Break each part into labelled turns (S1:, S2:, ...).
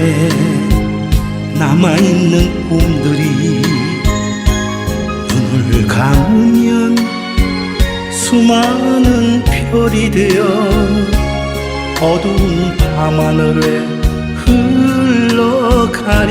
S1: 기억에 남아있는 꿈들이 눈을 감으면 수많은 별이 되어 어두운 밤하늘에 흘러가리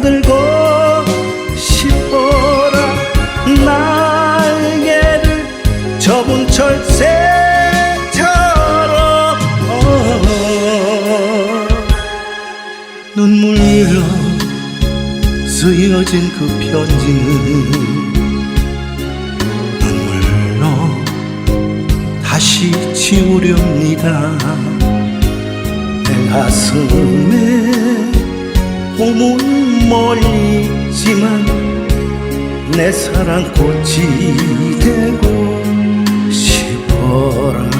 S1: 잠들고 싶어라. 날개를 접은 철새처럼. 어, 눈물로 쓰여진 그 편지는 눈물로 다시 지우렵니다. 내 가슴에 봄은 멀리 있지만 내 사랑 꽃이 되고 싶어라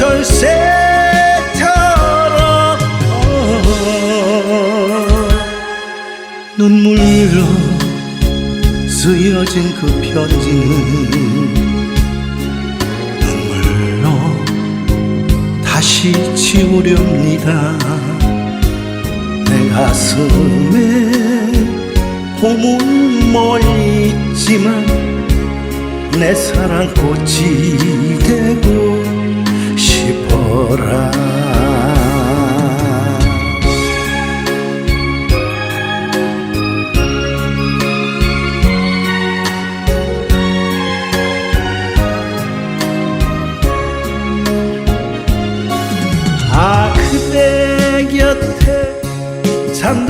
S1: 철새처럼 눈물로 쓰여진 그 편지는 눈물로 다시 지우렵니다. 내 가슴에 봄은 멀리 있지만 내 사랑 꽃이 되고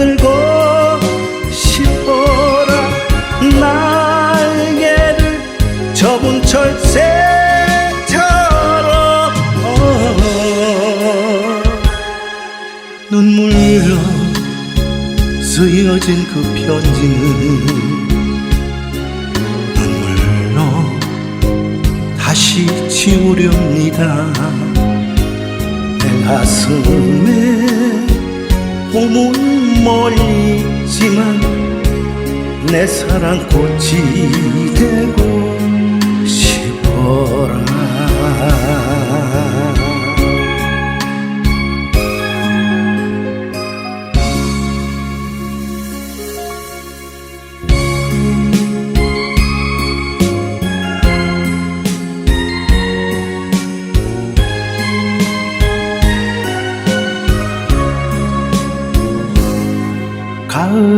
S1: 들고 싶어라. 날개를 접은 철새처럼. 눈물로 쓰여진 그 편지는 눈물로 다시 지우렵니다. 내 가슴에 봄은 멀리 있지만 내 사랑 꽃이 되고 싶어라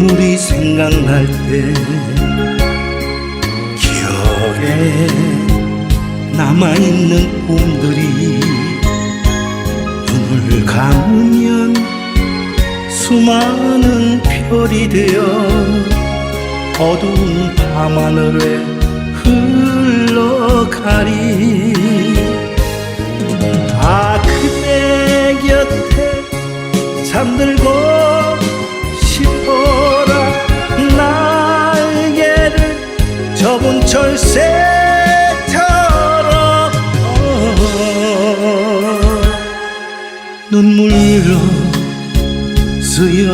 S1: 눈물이 생각날 때 기억에 남아있는 꿈들이 눈을 감으면 수많은 별이 되어 어두운 밤하늘에 흘러가리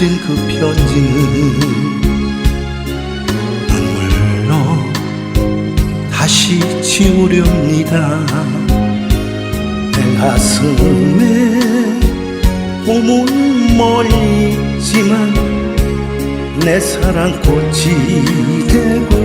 S1: 쓰여진 그 편지는 눈물로 다시 지우렵니다. 내 가슴에 봄은 멀리 있지만 내 사랑 꽃이 되고